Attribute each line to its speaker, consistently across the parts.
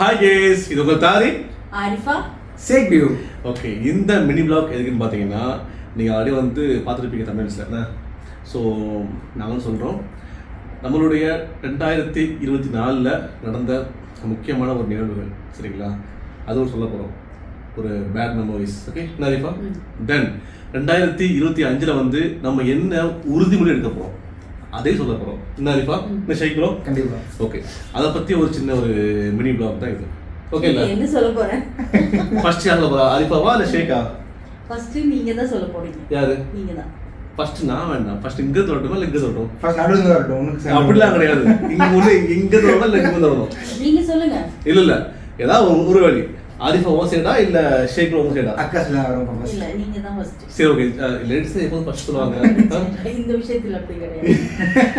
Speaker 1: Hi guys இது உங்கள் தாரி.
Speaker 2: ஆரிஃபா.
Speaker 3: சேக் வியூ
Speaker 1: ஓகே இந்த மினி பிளாக் எதுக்குன்னு பார்த்தீங்கன்னா நீங்கள் ஆல்ரெடி வந்து பார்த்துருப்பீங்க தமிழ்ஸில் என்ன? ஸோ நாங்களும் சொல்கிறோம் நம்மளுடைய ரெண்டாயிரத்தி இருபத்தி நாலில் நடந்த முக்கியமான ஒரு நிகழ்வுகள் சரிங்களா? அதுவும் சொல்ல போகிறோம் ஒரு பேட் மெமோரிஸ் ஓகே நரிஃபா தென் ரெண்டாயிரத்தி இருபத்தி அஞ்சில் வந்து நம்ம என்ன உறுதிமொழி எடுக்க போகிறோம் அதே சொல்ல போகிறோம் என்ன அரிஃபா என்ன ஷைக்கிறோம்
Speaker 3: கண்டிப்பா.
Speaker 1: ஓகே. அதை பற்றி ஒரு சின்ன ஒரு மினி பிளாக் தான் இது. ஓகே
Speaker 2: என்ன சொல்ல போறேன்
Speaker 1: ஃபர்ஸ்ட் யார் சொல்ல போறா? அரிஃபாவா இல்லை ஷேக்கா?
Speaker 2: ஃபர்ஸ்ட் நீங்க தான் சொல்ல போறீங்க.
Speaker 1: யாரு?
Speaker 2: நீங்க தான்.
Speaker 1: ஃபர்ஸ்ட் நான் வேண்டாம். ஃபர்ஸ்ட் இங்க தொடட்டுமா இல்லை இங்க தொடட்டும்?
Speaker 3: ஃபர்ஸ்ட் நடுவுல வரட்டும். உனக்கு.
Speaker 1: அப்படிலாம் கிடையாது. இங்க ஒண்ணு இங்க தொடணும் இல்லை இங்க தொடணும்
Speaker 2: நீங்க சொல்லுங்க.
Speaker 1: இல்ல இல்ல. ஏதாவது ஒரு- ஒரு வழி. ஆரிஃபா உன் சைடா இல்ல ஷேக் உன் சைடா
Speaker 3: அக்கா சொல்ல வரும் ஃபர்ஸ்ட்
Speaker 2: இல்ல நீங்க தான் ஃபர்ஸ்ட்
Speaker 1: சரி ஓகே லேடிஸ் எப்போதும் ஃபர்ஸ்ட் சொல்லுவாங்க?
Speaker 2: இந்த விஷயத்துல அப்படி கிடையாது.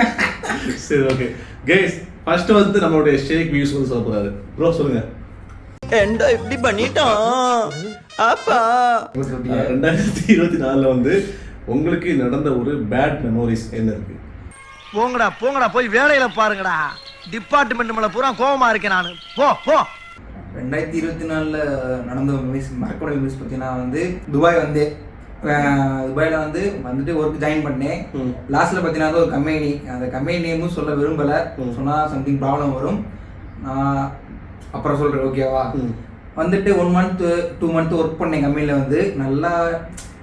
Speaker 1: சரி ஓகே கேஸ் ஃபர்ஸ்ட் வந்து நம்மளுடைய ஷேக் வியூஸ் வந்து சொல்ல போறாரு. ப்ரோ சொல்லுங்க.
Speaker 4: ஏண்டா இப்படி பண்ணிட்டான்? அப்பா
Speaker 1: அஹ், ரெண்டாயிரத்தி இருபத்தி நாலுல வந்து உங்களுக்கு நடந்த ஒரு பேட் மெமோரிஸ் என்ன இருக்கு?
Speaker 4: போங்கடா போங்கடா போய் வேலையில பாருங்கடா. டிபார்ட்மெண்ட் மேல பூரா கோவமா இருக்கேன் நானு. போ போ.
Speaker 3: ரெண்டாயிரத்தி இருபத்தி நாலுல நடந்த மிஸ் மறக்கூட மிஸ் பார்த்தீங்கன்னா வந்து துபாய் வந்து. துபாயில வந்து வந்துட்டு ஒர்க் ஜாயின் பண்ணேன்.
Speaker 1: ம்.
Speaker 3: லாஸ்ட்ல பார்த்தீங்கன்னா ஒரு கம்பெனி. அந்த கம்பெனி நேமும் சொல்ல விரும்பல.
Speaker 1: ம்.
Speaker 3: சொன்னா சம்திங் ப்ராப்ளம் வரும். நான் அப்புறம் சொல்றேன் ஓகேவா. வந்துட்டு one month two month work பண்ணேன் கம்பெனியில் வந்து. நல்லா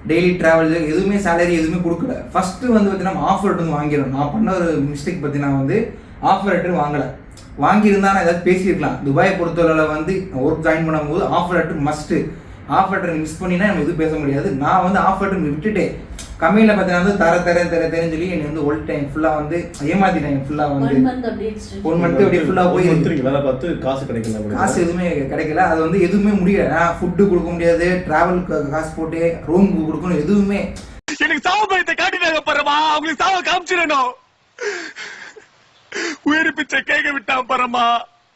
Speaker 3: டெய்லி ட்ராவல் எதுவுமே சேலரி எதுவுமே கொடுக்கல. ஃபர்ஸ்ட் வந்து பார்த்தீங்கன்னா ஆஃபர் லெட்டர் வாங்கிடும் நான் பண்ண ஒரு மிஸ்டேக் பார்த்தீங்கன்னா வந்து ஆஃபர் லெட்டர் வாங்கலை. வாங்கியிருந்தா நான் ஏதாவது பேசியிருக்கலாம். துபாயை பொறுத்தளவில் வந்து ஒர்க் ஜாயின் பண்ணும்போது offer letter must offer letter miss பண்ணினா நம்ம எதுவும் பேச முடியாது. நான் வந்து ஆஃபர் லெட்டர் விட்டுட்டேன். கம்பெனியில் பார்த்தீங்கன்னா வந்து தர தரேன் தர தரேன்னு சொல்லி என்னை வந்து ஒல் டைம் ஃபுல்லாக வந்து ஏமாத்திட்டேன் ஃபுல்லாக வந்து. ஒன் மந்த் அப்படியே ஃபுல்லாக போய்
Speaker 1: வேலை பார்த்து காசு கிடைக்கல.
Speaker 3: காசு எதுவுமே கிடைக்கல. அது வந்து எதுவுமே முடியல. நான் ஃபுட்டு கொடுக்க முடியாது. டிராவல் காசு போட்டு ரூம் கொடுக்கணும் எதுவுமே.
Speaker 4: எனக்கு சாவ பயத்தை காட்டினாங்க பாருமா. அவங்களுக்கு சாவ காமிச்சிடணும். உயிர் பிச்சை கேட்க விட்டான் பரமா.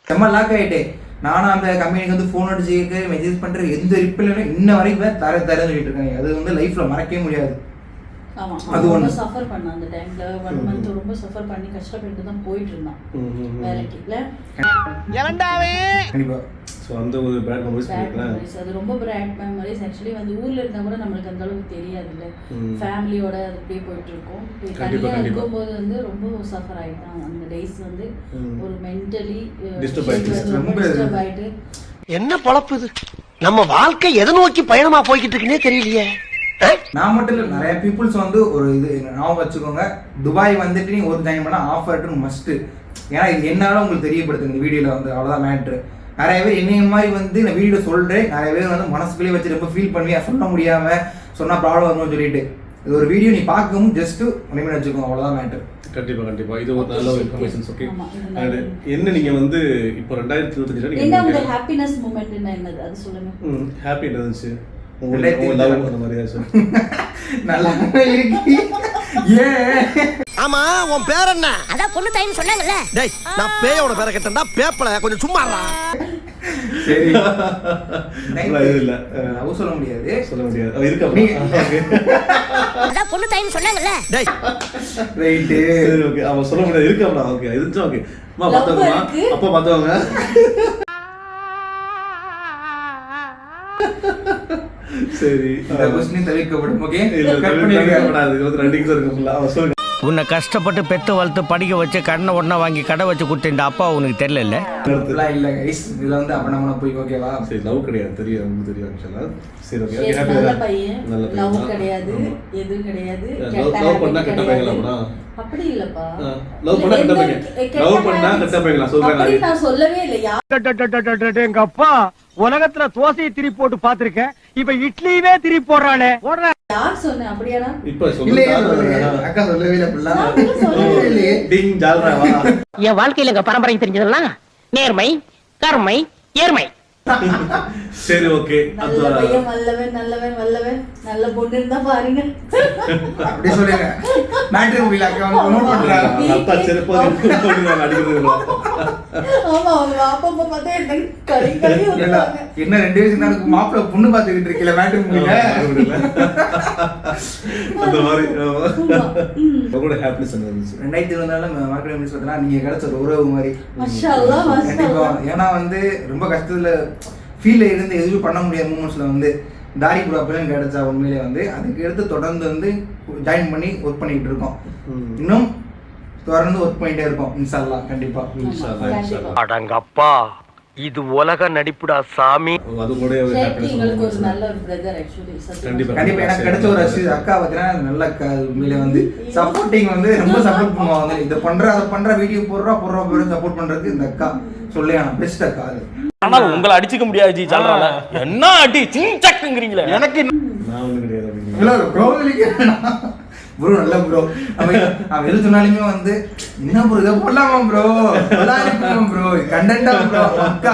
Speaker 3: செம்ம லாக் ஆயிட்டே. நானும் அந்த கம்பெனிக்கு வந்து ஃபோன் அடிச்சு மெசேஜ் பண்றேன் எந்த ரிப்ளையும் இன்ன வரைக்கும் தர தரேன்னு சொல்லிட்டு இருக்காங்க. அது வந்து லைஃப்ல மறக்கவே முடியாது. அது
Speaker 2: ரொம்ப. சஃபர் பண்ண அந்த டைம்ல ஒன் மந்த் ரொம்ப சஃபர் பண்ணி கஷ்டப்பட்டு தான் போயிட்டு இருந்தான். வேலைக்கு. இல்ல?
Speaker 4: எவன்டாவே
Speaker 3: கண்டிப்பா.
Speaker 1: அந்த ஒரு பேட் மெமரிஸ்
Speaker 2: மெமரிஸ் அது ரொம்ப பேட் மெமரிஸ் ஆக்சுவலி வந்து ஊர்ல இருந்தா கூட நம்மளுக்கு அந்த அளவுக்கு தெரியாதுல்ல.
Speaker 1: ம்.
Speaker 2: ஃபேமிலியோட அது அப்படியே போயிட்டு இருக்கோம் தனியா. இருக்கும்போது வந்து ரொம்ப சஃபர் ஆயிட்டான். அந்த டேஸ் வந்து. ஒரு மென்டலி
Speaker 1: Disturb ஆயிட்டு.
Speaker 2: ரொம்ப டிஸ்டர்ப் ஆயிட்டு.
Speaker 4: என்ன பொழப்பு இது? நம்ம வாழ்க்கை எதை நோக்கி பயணமா போய்கிட்டு இருக்குன்னே தெரியலையே?
Speaker 3: நான் மட்டும் இல்லை நிறைய பீப்புள்ஸ் வந்து ஒரு இது ஞாபகம் வச்சுக்கோங்க. துபாய் வந்துட்டு நீ ஒரு ஜாயின் பண்ணா ஆஃபர் மஸ்ட் ஏன்னா இது என்னால உங்களுக்கு தெரியப்படுத்துங்க இந்த வீடியோல வந்து. அவ்வளவுதான் மேட்ரு நிறைய பேர் என்னைய மாதிரி வந்து இந்த வீடியோ சொல்றேன். நிறைய பேர் வந்து மனசுக்குள்ளேயே வச்சு ரொம்ப ஃபீல் பண்ணி சொல்ல முடியாம சொன்னா ப்ராப்ளம் வரும்னு சொல்லிட்டு. இது ஒரு வீடியோ நீ பார்க்கவும் ஜஸ்ட் நிமிடம் வச்சுக்கோங்க அவ்வளவுதான் மேட்ரு
Speaker 1: கண்டிப்பா கண்டிப்பா. இது ஒரு நல்ல ஒரு இன்ஃபர்மேஷன்ஸ் ஓகே
Speaker 2: நல்ல
Speaker 1: என்ன நீங்க வந்து இப்போ ரெண்டாயிரத்தி இருபத்தஞ்சுல
Speaker 2: என்ன உங்க
Speaker 1: நீங்க
Speaker 2: ஹாப்பினஸ் மூமெண்ட் என்னது? அது சொல்லுங்க.
Speaker 1: ஹாப்பி இருந்துச்சு?
Speaker 4: ஆமா உன் பேர் என்ன?
Speaker 5: அதான் பொண்ணு தாயின்னு சொன்னாங்கல்ல.
Speaker 4: டேய் நான் பேயோட பேரை கேட்டேன்டா பேப்பல கொஞ்சம் சும்மா.
Speaker 3: சரி.
Speaker 1: இல்ல
Speaker 3: லவ் சொல்ல முடியாது.
Speaker 1: சொல்ல முடியாது. இருக்கு. Okay.
Speaker 5: அதான் பொண்ணு தாயின்னு சொன்னாங்கல்ல.
Speaker 4: டேய்.
Speaker 1: சரி ஓகே. அவன் சொல்ல முடியாது. இருக்கு ஓகே. இருந்துச்சு ஓகே. அம்மா. அப்பா பார்த்தவங்க சரி
Speaker 3: இந்த கொஸ்டின் தவிர்க்கப்படும் ஓகே
Speaker 1: இல்ல
Speaker 3: கட் பண்ணிருங்க
Speaker 1: பண்ணாது இது வந்து ரெண்டிங்ஸ் இருக்கு ஃபுல்லா அவன் சொல்லுங்க
Speaker 6: உன்னை கஷ்டப்பட்டு பெத்து வளர்த்து படிக்க வச்சு கடனை உடனே வாங்கி கடை வச்சு கொடுத்த இந்த அப்பா உனக்கு தெரியல
Speaker 3: இல்ல கைஸ் இதுல வந்து அப்ப நம்ம போய் ஓகேவா
Speaker 1: சரி லவ் கிடையாது. தெரியும் எனக்கு தெரியும் ஆக்சுவலா சரி ஓகே
Speaker 2: Yes,
Speaker 1: ஹாப்பி
Speaker 2: நல்ல பையன்.
Speaker 1: நல்ல
Speaker 2: லவ்
Speaker 1: பையன்
Speaker 2: கிடையாது. எதுவும் கிடையாது.
Speaker 1: Love-
Speaker 2: கெட்ட
Speaker 1: love பண்ணா
Speaker 2: habit
Speaker 1: கெட்ட
Speaker 2: கிடையாது.
Speaker 1: பையங்களா அப்படின்னா?
Speaker 2: அப்படி இல்லப்பா.
Speaker 1: லவ் பண்ணா
Speaker 2: இல்ல,
Speaker 1: கெட்ட
Speaker 2: எந்த-
Speaker 1: பையன்
Speaker 2: கெட்ட
Speaker 1: லவ் பண்ணா
Speaker 2: habits.
Speaker 1: கெட்ட பையங்களா சொல்றேன்
Speaker 2: அப்படி
Speaker 1: நான்
Speaker 2: நான் சொல்லவே இல்லை. யார்
Speaker 6: எங்க அப்பா உலகத்துல தோசையை திரி போட்டு பாத்திருக்கேன் இப்ப இட்லியவே திரி போடுறானே
Speaker 2: யார்
Speaker 5: என் வாழ்க்கையில எங்க பரம்பரை தெரிஞ்சதெல்லாம் நேர்மை கருமை ஏர்மை
Speaker 1: சரி ஓகே.
Speaker 2: வல்லவன் நல்லவன் வல்லவன் நல்ல பொண்ணு இருந்தா பாருங்க.
Speaker 3: சொல்லுங்க. அக்கா நோட் பண்றாங்க.
Speaker 1: அடிக்கிறது
Speaker 2: ஆமா அவங்க அப்பா அம்மா பார்த்தா என்ன
Speaker 3: ரெண்டு வயசு எனக்கு மாப்பிள்ள பொண்ணு பார்த்துக்கிட்டு இருக்கல மேட்ரு முடியல
Speaker 1: அந்த மாதிரி ஹாப்பினஸ் இருந்துச்சு?
Speaker 3: ரெண்டாயிரத்தி இருபதால மார்க்கெட் மிஸ் பார்த்தீங்கன்னா நீங்க கிடைச்ச ஒரு உறவு மாதிரி.
Speaker 2: மாஷா அல்லாஹ், மாஷா
Speaker 3: கண்டிப்பா.
Speaker 2: அல்லாஹ்.
Speaker 3: ஏன்னா வந்து ரொம்ப கஷ்டத்துல ஃபீல்ல இருந்து எதுவும் பண்ண முடியாத மூமெண்ட்ஸ்ல வந்து தாரி ப்ராப்ளம் கிடைச்சா உண்மையிலே வந்து அதுக்கு எடுத்து தொடர்ந்து வந்து ஜாயின் பண்ணி ஒர்க் பண்ணிட்டு இருக்கோம். இன்னும் தொடர்ந்து ஒர்க் பண்ணிட்டே இருக்கோம் இன்ஷால்லா கண்டிப்பா.
Speaker 1: இன்ஷா அல்லாஹ், இன்ஷா அல்லாஹ்.
Speaker 5: அடங்கப்பா இது உலக நடிப்புடா சாமி.
Speaker 1: அது கூட கண்டிப்பா.
Speaker 3: கண்டிப்பா. எனக்கு கிடைச்ச ஒரு அசி- அக்கா பார்த்தீங்கன்னா நல்ல அக்கா உண்மையிலே வந்து சப்போர்ட்டிங் வந்து ரொம்ப சப்போர்ட் பண்ணுவாங்க. இதை பண்ற அதை பண்ற வீடியோ போடுறா போடுறா போடுற சப்போர்ட் பண்றதுக்கு இந்த அக்கா சொல்லியா பெஸ்ட் அக்கா அது.
Speaker 7: ஆனால் உங்களை அடிச்சுக்க முடியாது ஜி சொல்றாங்க என்ன அடி சிங்சக்குங்கிறீங்களே எனக்கு
Speaker 1: நான் ஒண்ணு கிடையாது
Speaker 3: இல்ல ப்ரோ ப்ரோ நல்ல ப்ரோ அவன் அவன் எது சொன்னாலுமே வந்து என்ன ப்ரோ இதை போடலாமா ப்ரோ ப்ரோ கண்டென்ட்டா ப்ரோ அக்கா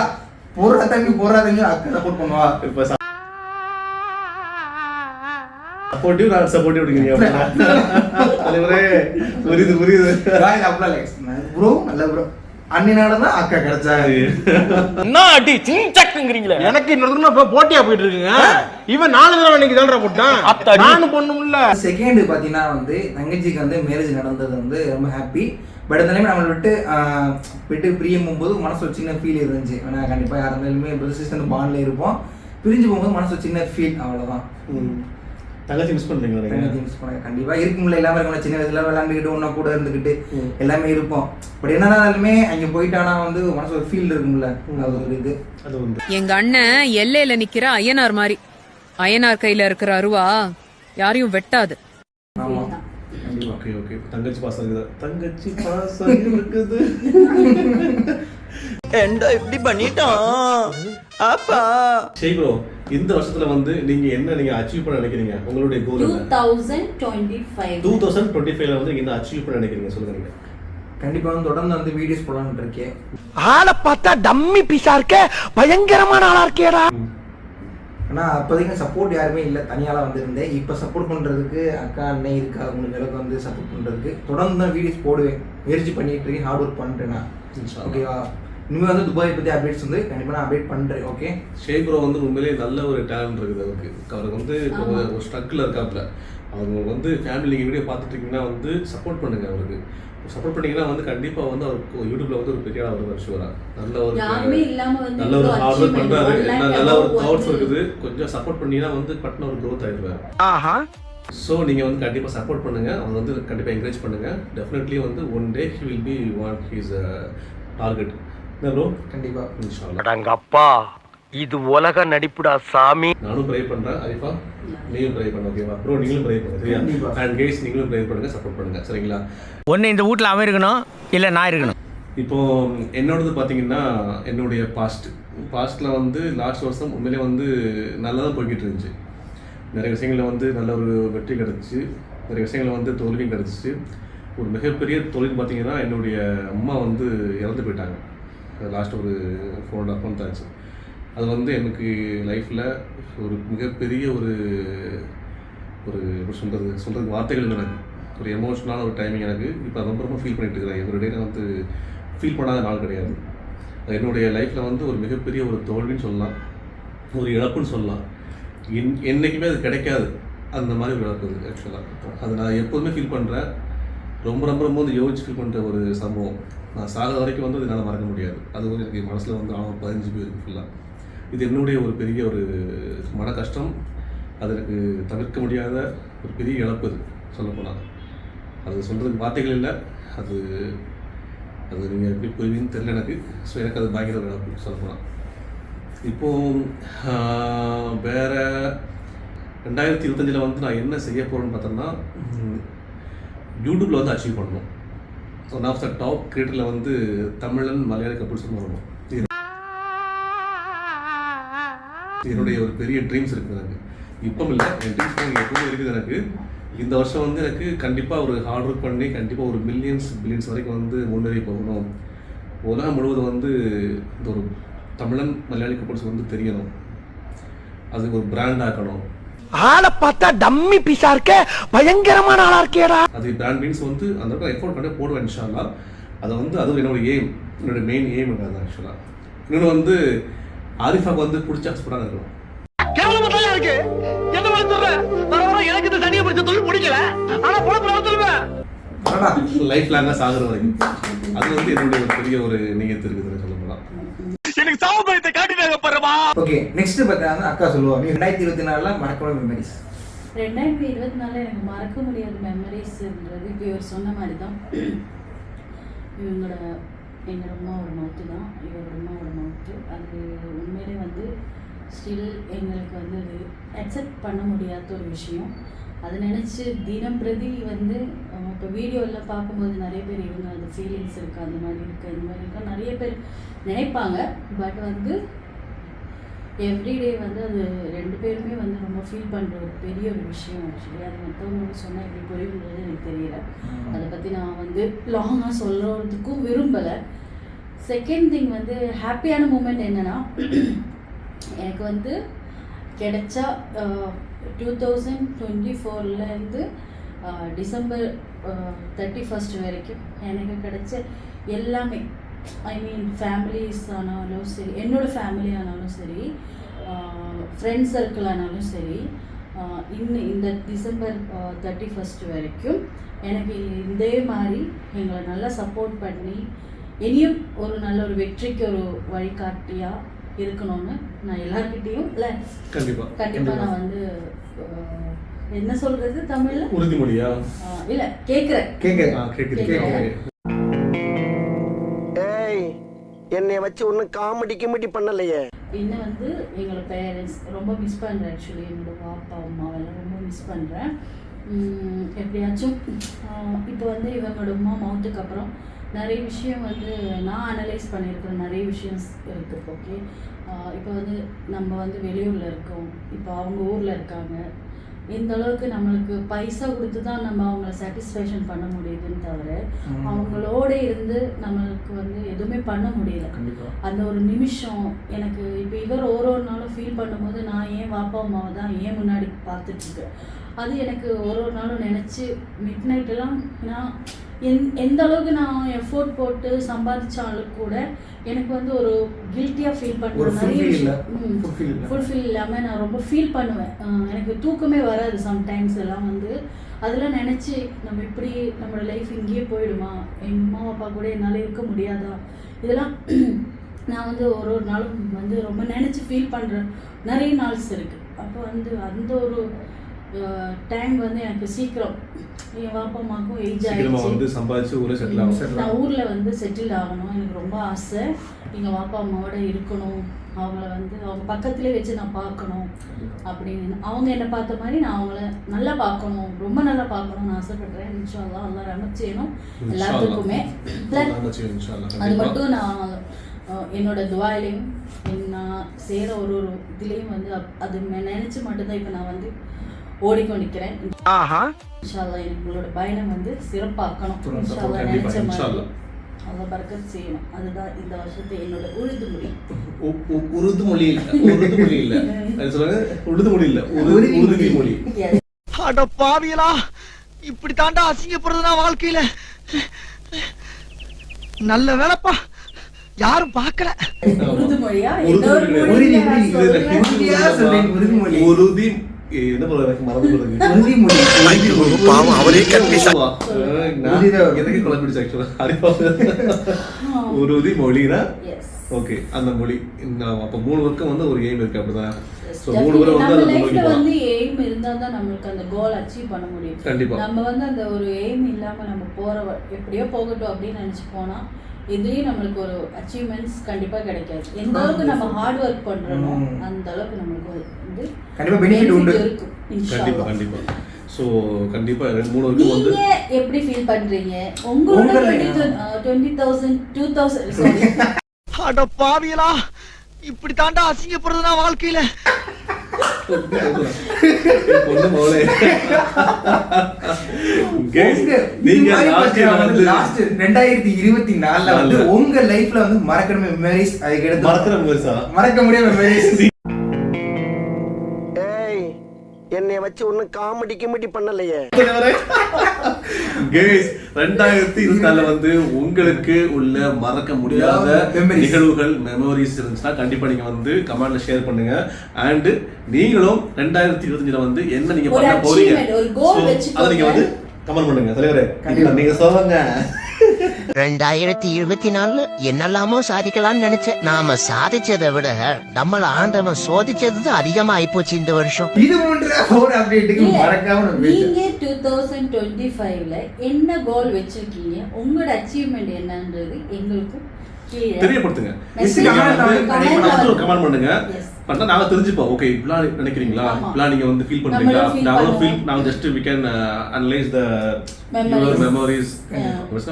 Speaker 3: போடுறா தம்பி போடுறா தம்பி அக்கா சப்போர்ட் பண்ணுவா.
Speaker 1: இப்ப சப்போர்ட்டிவ் நான் சப்போர்ட்டிவ் தலைவரே புரியுது புரியுது.
Speaker 3: ப்ரோ நல்ல ப்ரோ அன்னினால தான் அக்கா கிடைச்சா.
Speaker 7: என்ன அடி சிங்சக்குங்கிறீங்களே
Speaker 6: எனக்கு இன்னொரு போட்டியா போயிட்டு இருக்குங்க இவன் நாலு தடவை இன்னைக்கு தான் போட்டான். நானும் பொண்ணும்ல
Speaker 3: செகண்ட் பார்த்தீங்கன்னா வந்து தங்கச்சிக்கு வந்து மேரேஜ் நடந்தது வந்து ரொம்ப ஹாப்பி பட் இருந்தாலுமே நம்மளை விட்டு விட்டு பிரியும் போகும்போது மனசு ஒரு சின்ன ஃபீல் இருந்துச்சு. ஏன்னா கண்டிப்பாக யார் இருந்தாலுமே பிரதர் சிஸ்டர் பாண்டில் இருப்போம். பிரிஞ்சு போகும்போது மனசு ஒரு சின்ன ஃபீல் அவ்வளோதான்
Speaker 1: ம். தங்கச்சி மிஸ் பண்றீங்களா நீங்க?
Speaker 3: தங்கச்சி மிஸ் பண்ண கண்டிப்பா இருக்கும்ல. எல்லாமே இருக்கும் சின்ன வயசுல விளையாண்டுக்கிட்டு ஒண்ணா கூட இருந்துக்கிட்டு
Speaker 1: ம்.
Speaker 3: எல்லாமே இருப்போம். பட் என்னன்னாலுமே அங்க போயிட்டானா வந்து மனசு ஒரு ஃபீல் இருக்கும்ல. அது ஒரு இது.
Speaker 1: அது
Speaker 8: எங்க அண்ணன் எல்லையில நிக்கிற அய்யனார் மாதிரி. அய்யனார் கையில இருக்கிற அருவா யாரையும் வெட்டாது.
Speaker 3: ஆமா. கண்டிப்பா.
Speaker 1: Okay okay. தங்கச்சி பாசம் இருக்குது? தங்கச்சி பாசம் இருக்குது.
Speaker 4: ஏண்டா இப்படி பண்ணிட்டான்? அப்பா.
Speaker 1: சரி ப்ரோ இந்த வருஷத்துல வந்து நீங்க என்ன நீங்க அச்சீவ் பண்ண நினைக்கிறீங்க? உங்களுடைய கோல்
Speaker 2: டூ
Speaker 1: என்ன?
Speaker 2: Thousand twenty five
Speaker 1: two thousand twenty ஃபைவ்ல வந்து நீங்க என்ன அச்சீவ் பண்ண நினைக்கிறீங்க? சொல்லுங்க நீங்க.
Speaker 3: கண்டிப்பா வந்து தொடர்ந்து வந்து வீடியோஸ் போடலாம்னு இருக்கேன்.
Speaker 5: ஆளை பார்த்தா டம்மி பீஸா இருக்க பயங்கரமான ஆளா இருக்கேடா.
Speaker 3: ஆனா அப்போதைக்கு சப்போர்ட் யாருமே இல்லை. தனியால வந்திருந்தேன். இப்போ சப்போர்ட் பண்றதுக்கு அக்கா அண்ணன் இருக்கா? உங்களுக்கு அளவுக்கு வந்து சப்போர்ட் பண்றதுக்கு. தொடர்ந்து தான் வீடியோஸ் போடுவேன். முயற்சி பண்ணிட்டு இருக்கேன். ஹார்ட் ஒர்க் பண்றேன் நான்.
Speaker 1: இன்ஷா அல்லாஹ்.
Speaker 3: ஓகேவா இனிமேல் வந்து துபாய் பத்தி அப்டேட்ஸ் வந்து கண்டிப்பா நான் அப்டேட் பண்றேன் ஓகே
Speaker 1: ஷேக் ப்ரோ வந்து உண்மையிலேயே நல்ல ஒரு டேலண்ட் இருக்குது அவருக்கு. அவருக்கு வந்து. ஒரு ஸ்ட்ரகிள் இருக்காப்புல. அவங்க வந்து ஃபேமிலி நீங்கள் வீடியோ பார்த்துட்டு இருக்கீங்கன்னா வந்து சப்போர்ட் பண்ணுங்க அவருக்கு. சப்போர்ட் பண்ணீங்கன்னா வந்து கண்டிப்பாக வந்து அவருக்கு யூடியூப்ல வந்து ஒரு பெரிய ஆள் வருவார் ஷுவரா நல்ல ஒரு
Speaker 2: யாருமே இல்லாம வந்து
Speaker 1: நல்ல ஒரு ஹார்ட் ஒர்க் பண்றாரு. நல்ல- ஒரு தாட்ஸ் இருக்குது. கொஞ்சம் சப்போர்ட் பண்ணீங்கன்னா வந்து பட்டின ஒரு க்ரோத் ஆயிடுவார்.
Speaker 5: ஆஹா.
Speaker 1: ஸோ நீங்கள் வந்து கண்டிப்பாக சப்போர்ட் பண்ணுங்க. அவங்க வந்து கண்டிப்பாக என்கரேஜ் பண்ணுங்க. டெஃபினெட்லி வந்து one day he will be won his target bro
Speaker 3: கண்டிப்பா.
Speaker 1: இன்ஷால்லா
Speaker 5: அடங்கப்பா இது உலக நடிப்புடா சாமி.
Speaker 1: நானும் ப்ரே பண்றேன் அரிஃபா. நீங்களும் ப்ரே பண்ணு ஓகேவா ப்ரோ நீங்களும் ப்ரே பண்ணுங்க சரியா. அண்ட் கேஸ் நீங்களும் ப்ரே பண்ணுங்க சப்போர்ட் பண்ணுங்க சரிங்களா?
Speaker 6: ஒன்னு இந்த வீட்ல அவன் இருக்கணும் இல்ல நான் இருக்கணும்?
Speaker 1: இப்போ என்னோடது பார்த்தீங்கன்னா என்னுடைய பாஸ்ட் பாஸ்ட்டில் வந்து லாஸ்ட் வருஷம் உண்மையிலே வந்து நல்லா தான் போய்கிட்டு இருந்துச்சு. நிறைய விஷயங்களில் வந்து நல்ல ஒரு வெற்றி கிடச்சிச்சு. நிறைய விஷயங்களில் வந்து தோல்வியும் கிடச்சிச்சு. ஒரு மிகப்பெரிய தொழில் பார்த்தீங்கன்னா என்னுடைய அம்மா வந்து இறந்து போயிட்டாங்க. லாஸ்ட் ஒரு ஃபோர் அண்ட் ஹாஃப் மந்த் ஆச்சு. அது வந்து எனக்கு லைஃப்பில் ஒரு மிகப்பெரிய ஒரு ஒரு எப்படி சொல்கிறது சொல்கிறது வார்த்தைகள் இல்லை எனக்கு ஒரு எமோஷனலான ஒரு டைமிங் எனக்கு இப்போ ரொம்ப ரொம்ப ஃபீல் பண்ணிட்டு இருக்கிறேன். எவ்ரிடே நான் வந்து ஃபீல் பண்ணாத நாள் கிடையாது. அது என்னுடைய லைஃப்பில் வந்து ஒரு மிகப்பெரிய ஒரு தோல்வின்னு சொல்லலாம். ஒரு இழப்புன்னு சொல்லலாம். என் என்றைக்குமே அது கிடைக்காது. அந்த மாதிரி ஒரு இழப்பு ஆக்சுவலாக அது நான் எப்போதுமே ஃபீல் பண்ணுறேன் ரொம்ப ரொம்ப ரொம்ப வந்து யோசிச்சு ஃபீல் பண்ணுற ஒரு சம்பவம். நான் சாக வரைக்கும் வந்து என்னால் மறக்க முடியாது. அது வந்து எனக்கு மனசில் வந்து ஆழம் பதிஞ்சு பேர் ஃபுல்லாக இது என்னுடைய ஒரு பெரிய ஒரு மன கஷ்டம். அது எனக்கு தவிர்க்க முடியாத ஒரு பெரிய இழப்பு அது சொல்லப்போனால் அது சொல்கிறதுக்கு வார்த்தைகள் இல்லை. அது அது நீங்கள் எப்படி புரியுதுன்னு தெரியல எனக்கு. ஸோ எனக்கு அது பயங்கர ஒரு இழப்பு சொல்லப்போனால் இப்போது வேறு ரெண்டாயிரத்தி இருபத்தஞ்சில் வந்து நான் என்ன செய்ய போகிறேன்னு பார்த்தோம்னா யூடியூப்பில் வந்து அச்சீவ் பண்ணணும். ஒன் ஆஃப் த டாப் கிரியேட்டரில் வந்து தமிழன் மலையாளி கப்புள்ஸ் வரணும் என்னுடைய ஒரு பெரிய ட்ரீம்ஸ் இருக்குது எனக்கு. இப்போ இல்லை என் ட்ரீம்ஸ் எப்பவுமே இருக்குது எனக்கு. இந்த வருஷம் வந்து எனக்கு கண்டிப்பாக ஒரு ஹார்ட் ஒர்க் பண்ணி கண்டிப்பாக ஒரு மில்லியன்ஸ் பில்லியன்ஸ் வரைக்கும் வந்து முன்னேறி போகணும். உலகம் முழுவதும் வந்து இந்த ஒரு தமிழன் மலையாளி கப்புள்ஸ் வந்து தெரியணும். அதுக்கு ஒரு பிராண்ட் ஆக்கணும்.
Speaker 5: ஆளை பார்த்தா டம்மி பீஸா இருக்க பயங்கரமான ஆளா இருக்கேடா.
Speaker 1: அது பிராண்ட் மீன்ஸ் வந்து அந்த எஃபோர்ட் பண்ணி போடுவேன் இன்ஷால்லா அதை வந்து அதுவும் என்னோட எய்ம் என்னோட மெயின் எய்ம் அது ஆக்சுவலாக இன்னொன்று வந்து ஆரிஃபாக்கு வந்து பிடிச்ச ஹஸ்பண்டாக இருக்கணும்
Speaker 4: கேவலமா இருக்கு? என்ன பண்ண சொல்ற? வர வர எனக்கு இந்த தனியை பிடிச்ச தொழில் பிடிக்கல. ஆனா பொழப்பு
Speaker 3: அடடா.
Speaker 1: லைஃப் லாங்காக சாகுற வரைக்கும். அது வந்து என்னுடைய ஒரு பெரிய ஒரு நீங்கத்து இருக்குது
Speaker 4: எனக்கு சாவு பயத்தை காட்டினாங்க பாருமா
Speaker 3: ஓகே நெக்ஸ்ட் பார்த்தீங்கன்னா அக்கா சொல்லுவாங்க ரெண்டாயிரத்தி இருபத்தி நாலுல மறக்காம மெமரிஸ்
Speaker 2: ரெண்டாயிரத்தி இருபத்தி நாலில் எனக்கு மறக்க முடியாத மெமரிஸ்ன்றது இப்போ இவர் சொன்ன மாதிரி தான் இவங்களோட எங்களோட அம்மாவோட மவுத்து தான் இவரோட அம்மாவோட மவுத்து அது உண்மையிலே வந்து ஸ்டில் எங்களுக்கு வந்து அது அக்செப்ட் பண்ண முடியாத ஒரு விஷயம். அதை நினச்சி தினம் பிரதி வந்து இப்போ வீடியோவில் பார்க்கும்போது நிறைய பேர் இவங்க அந்த ஃபீலிங்ஸ் இருக்குது அந்த மாதிரி இருக்குது இந்த மாதிரி இருக்கா. நிறைய பேர் நினைப்பாங்க. பட் வந்து எவ்ரிடே வந்து அது ரெண்டு பேருமே வந்து ரொம்ப ஃபீல் பண்ணுற ஒரு பெரிய ஒரு விஷயம் ஆக்சுவலி அது மற்றவங்களுக்கு சொன்னால் எப்படி புரியுன்றது எனக்கு தெரியல. அதை பற்றி நான் வந்து லாங்காக சொல்கிறதுக்கும் விரும்பலை. செகண்ட் திங் வந்து ஹாப்பியான மூமெண்ட் என்னென்னா எனக்கு வந்து கிடைச்சா டூ தௌசண்ட் டுவெண்ட்டி ஃபோர்லேருந்து டிசம்பர் தேர்ட்டி ஃபஸ்ட் வரைக்கும் எனக்கு கிடைச்ச எல்லாமே ஐ மீன் ஃபேமிலிஸ் ஆனாலும் சரி என்னோட ஃபேமிலி ஆனாலும் சரி ஃப்ரெண்ட்ஸ் சர்க்கிள் ஆனாலும் சரி இன்னும் இந்த டிசம்பர் தேர்ட்டி ஃபஸ்ட் வரைக்கும் எனக்கு இதே மாதிரி எங்களை நல்லா சப்போர்ட் பண்ணி இனியும் ஒரு நல்ல ஒரு வெற்றிக்கு ஒரு வழிகாட்டியாக இருக்கணும்னு நான் எல்லார்கிட்டேயும் இல்லை
Speaker 1: கண்டிப்பாக
Speaker 2: கண்டிப்பாக நான் வந்து என்ன சொல்கிறது தமிழில்?
Speaker 1: உறுதிமொழியா?
Speaker 2: இல்லை கேக்குது.
Speaker 1: கேட்குது
Speaker 4: ஏய் என்னை வச்சு ஒன்னும் காமெடி கிமெடி பண்ணலையே.
Speaker 2: இன்னும் வந்து எங்களோட பேரண்ட்ஸ் ரொம்ப மிஸ் பண்ணுறேன் ஆக்சுவலி என்னோட அப்பா அம்மாவெல்லாம் ரொம்ப மிஸ் பண்ணுறேன் எப்படியாச்சும் இப்போ வந்து இவங்களோட அம்மா மவுத்துக்கு அப்புறம் நிறைய விஷயம் வந்து நான் அனலைஸ் பண்ணியிருக்கிறேன் நிறைய விஷயம் இருக்குது ஓகே இப்போ வந்து நம்ம வந்து வெளியூரில் இருக்கோம். இப்போ அவங்க ஊரில் இருக்காங்க. இந்த அளவுக்கு நம்மளுக்கு பைசா கொடுத்து தான் நம்ம அவங்கள சாட்டிஸ்ஃபேக்ஷன் பண்ண முடியுதுன்னு தவிர. அவங்களோட இருந்து நம்மளுக்கு வந்து எதுவுமே பண்ண முடியல. அந்த ஒரு நிமிஷம் எனக்கு இப்போ இவர் ஒரு ஒரு நாளும் ஃபீல் பண்ணும்போது நான் ஏன் வாப்பா அம்மாவை தான் ஏன் முன்னாடி பார்த்துட்ருக்கேன் அது எனக்கு ஒரு ஒரு நாளும் நினச்சி மிட் நைட்டெல்லாம் நான் எந் எந்த அளவுக்கு நான் எஃபோர்ட் போட்டு சம்பாதிச்சாலும் கூட எனக்கு வந்து ஒரு கில்ட்டியாக ஃபீல் பண்ணுற நிறைய. ஃபுல்ஃபில் இல்லாமல் நான் ரொம்ப ஃபீல் பண்ணுவேன். எனக்கு தூக்கமே வராது சம்டைம்ஸ் எல்லாம் வந்து. அதெல்லாம் நினச்சி நம்ம இப்படி நம்மளோட லைஃப் இங்கேயே போயிடுமா? எங்கள் அம்மா அப்பா கூட என்னால் இருக்க முடியாதா? இதெல்லாம் நான் வந்து ஒரு ஒரு நாளும் வந்து ரொம்ப நினச்சி ஃபீல் பண்ணுற நிறைய நாள்ஸ் இருக்குது அப்போ வந்து அந்த ஒரு டைம் வந்து எனக்கு சீக்கிரம் என் அம்மாவுக்கும் ஏஜ்
Speaker 1: வந்து சம்பாதிச்சு ஊரே செட்டில் ஆகும்.
Speaker 2: நான் ஊரில் வந்து செட்டில் ஆகணும். எனக்கு ரொம்ப ஆசை. எங்கள் வாப்பா அம்மாவோட இருக்கணும். அவங்கள வந்து அவங்க பக்கத்துலேயே வச்சு நான் பார்க்கணும். அப்படின்னு. அவங்க என்னை பார்த்த மாதிரி நான் அவங்கள நல்லா பார்க்கணும். ரொம்ப நல்லா பார்க்கணும்னு ஆசைப்படுறேன். இன்ஷால்லா அல்லா ரமத் செய்யணும். எல்லாத்துக்குமே. அது மட்டும் நான் என்னோட துவாயிலையும் நான் செய்கிற ஒரு ஒரு இதுலேயும் வந்து அது நினச்சி மட்டும்தான் இப்போ நான் வந்து ஓடிக்கொண்டிருக்கிறேன்
Speaker 4: ஆஹா.
Speaker 2: இன்ஷால்லா எனக்கு உங்களோட பயணம் வந்து சிறப்பாக்கணும். இன்ஷால்லா நினைச்ச. மாதிரி அல்லா பறக்கத் செய்யணும். அதுதான் இந்த வருஷத்தை என்னோட உறுதிமொழி.
Speaker 1: உருதுமொழி இல்ல. உருதுமொழி இல்ல. சொல்லுங்க. உருதுமொழி இல்ல. உரு-
Speaker 3: உறுதிமொழி.
Speaker 1: உறுதிமொழி.
Speaker 2: Yes.
Speaker 4: அட பாவியலா இப்படி தாண்டா அசிங்கப்படுறது நான் வாழ்க்கையில. நல்ல வேலைப்பா. யாரும் பார்க்கல.
Speaker 2: உறுதிமொழியா?
Speaker 1: உறுதிமொழி என்ன எனக்கு மறந்து
Speaker 4: பாவம் அவரே
Speaker 1: நான். எனக்கு ஆக்சுவலா மொழினா?
Speaker 2: Yes.
Speaker 1: ஓகே அந்த மொழி. அப்ப மூணு வருஷம் வந்து ஒரு எய்ம் இருக்கு அப்படிதான். மூணு. பேரும் வந்து.
Speaker 2: வந்து எய்ம் இருந்தா தான் நம்மளுக்கு அந்த கோல் அச்சீவ் பண்ண முடியும்.
Speaker 1: கண்டிப்பா.
Speaker 2: நம்ம வந்து அந்த ஒரு எய்ம் இல்லாம நம்ம போற எப்படியோ போகட்டும் அப்படின்னு நினைச்சு போனா இதுலயும் நம்மளுக்கு ஒரு அச்சீவ்மெண்ட்ஸ் கண்டிப்பா கிடைக்காது. எந்த அளவுக்கு நம்ம ஹார்ட் ஒர்க் பண்றோமோ
Speaker 3: ம்.
Speaker 2: அந்த அளவுக்கு நமக்கு வந்து
Speaker 3: கண்டிப்பா benefit உண்டு.
Speaker 2: இருக்கும் இன்ஷா
Speaker 1: கண்டிப்பா
Speaker 2: அல்லாஹ்.
Speaker 1: கண்டிப்பா. ஸோ கண்டிப்பா ரெண்டு மூணு வருஷம் வந்து
Speaker 2: எப்படி ஃபீல் பண்றீங்க? உங்களோட
Speaker 3: உங்களை-
Speaker 2: டுவெண்ட்டி தௌசண்ட் டூ தௌசண்ட்
Speaker 4: அட பாவியலா இப்படி தாண்டா அசிங்கப்படுறது நான் வாழ்க்கையில.
Speaker 1: Last
Speaker 3: 2024 நாலுல வந்து. உங்க லைஃப்ல வந்து மறக்கிற மெமரிஸ் அதுக்கு
Speaker 1: மறக்கிற
Speaker 3: மறக்க முடியாத மெமரிஸ்
Speaker 4: என்னை என்னைய வச்சு ஒன்னும் காமெடி கிமெடி பண்ணலையே
Speaker 1: கேஸ் ரெண்டாயிரத்தி இருபத்தி நாலுல வந்து உங்களுக்கு உள்ள மறக்க முடியாத. நிகழ்வுகள் மெமோரிஸ் இருந்துச்சுன்னா கண்டிப்பா நீங்க வந்து கமெண்ட்ல ஷேர் பண்ணுங்க அண்ட் நீங்களும் ரெண்டாயிரத்தி இருபத்தஞ்சுல வந்து என்ன நீங்க பண்ண போறீங்க. அதை நீங்க வந்து கமெண்ட் பண்ணுங்க தலைவரே. நீங்க சொல்லுங்க
Speaker 5: ரெண்டாயிரத்தி இருபத்தி நாலுல என்னெல்லாமோ சாதிக்கலாம்னு நினைச்சேன். நாம சாதிச்சதை விட நம்மள ஆண்டவன் சோதிச்சது தான் அதிகமாயி போச்சு இந்த வருஷம்.
Speaker 3: இது போன்ற ஒரு அப்டேட்டுக்கு மறக்காம நம்ம பேச-
Speaker 2: நீங்க டூ தௌசண்ட் டுவெண்ட்டி ஃபைவ்ல என்ன கோல் வச்சிருக்கீங்க? உங்களோட அச்சீவ்மெண்ட் என்னன்றது எங்களுக்கும்
Speaker 1: தெரியப்படுத்துங்க.
Speaker 2: Message
Speaker 3: comment
Speaker 2: பண்ணுங்க.
Speaker 1: கமெண்ட் பண்ணுங்க.
Speaker 2: Yes.
Speaker 1: பண்ணா நாங்க தெரிஞ்சுப்போம். ஓகே இப்படிலாம் நினைக்கிறீங்களா. இப்படிலாம் நீங்க வந்து ஃபீல் பண்றீங்களா? நாங்களும் ஃபீல். நாங்க just we can
Speaker 2: analyse
Speaker 1: the. Your
Speaker 2: memories.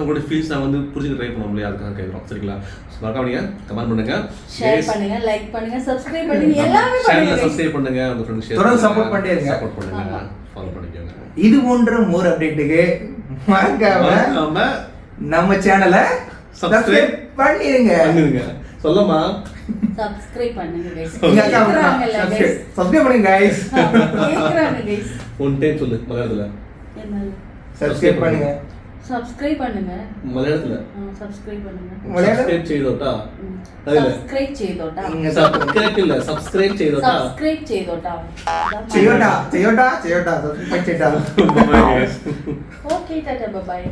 Speaker 1: உங்களோட ஃபீல்ஸ் நான் வந்து புரிஞ்சுக்க ட்ரை பண்ண முடியாது அதுக்காக கேட்குறோம் சரிங்களா? ஸோ மறக்காம நீங்க கமெண்ட் பண்ணுங்க.
Speaker 2: ஷேர் பண்ணுங்க லைக் பண்ணுங்க சப்ஸ்கிரைப் பண்ணுங்க எல்லாமே
Speaker 1: சேனலை
Speaker 2: பண்ணுங்க.
Speaker 1: சப்ஸ்கிரைப் பண்ணுங்க. உங்க ஃப்ரெண்ட்ஸ்
Speaker 3: தொடர்ந்து support பண்ணிட்டே இருங்க.
Speaker 1: சப்போர்ட் பண்ணுங்க. ஃபாலோ பண்ணிக்கோங்க.
Speaker 3: இது போன்ற மோர் அப்டேட்டுக்கு மறக்காம நம்ம சேனலை சப்ஸ்கிரைப் பண்ணிருங்க
Speaker 1: பண்ணிருங்க சொல்லமா
Speaker 2: சப்ஸ்கிரைப் பண்ணுங்க guys.
Speaker 3: எங்க அக்கா
Speaker 2: கேக்குறாங்கல்ல guys.
Speaker 3: சப்ஸ்கிரைப் பண்ணுங்க guys
Speaker 2: கேக்குறாங்க guys.
Speaker 1: ஒன் டைம் சொல்லு மலையாளத்துல
Speaker 2: என்னது
Speaker 3: சப்ஸ்கிரைப் பண்ணுங்க
Speaker 2: சப்ஸ்கிரைப் பண்ணுங்க
Speaker 1: மலையாளத்துல
Speaker 2: சப்ஸ்கிரைப் பண்ணுங்க
Speaker 3: മലയാളം?
Speaker 1: സബ്സ്ക്രൈബ് ചെയ്തോട്ടാ അതില്ല
Speaker 2: സബ്സ്ക്രൈബ് ചെയ്തോട്ടാ
Speaker 3: ഇങ്ങ
Speaker 1: സബ്സ്ക്രൈബ് ഇല്ല സബ്സ്ക്രൈബ് ചെയ്തോട്ടാ
Speaker 2: സബ്സ്ക്രൈബ് ചെയ്തോട്ടാ
Speaker 3: ചെയ്യോട്ടാ ചെയ്യോട്ടാ ചെയ്യോട്ടാ subscribe ചെയ്യോട്ടാ
Speaker 1: Bye, guys.
Speaker 2: Okay tata bye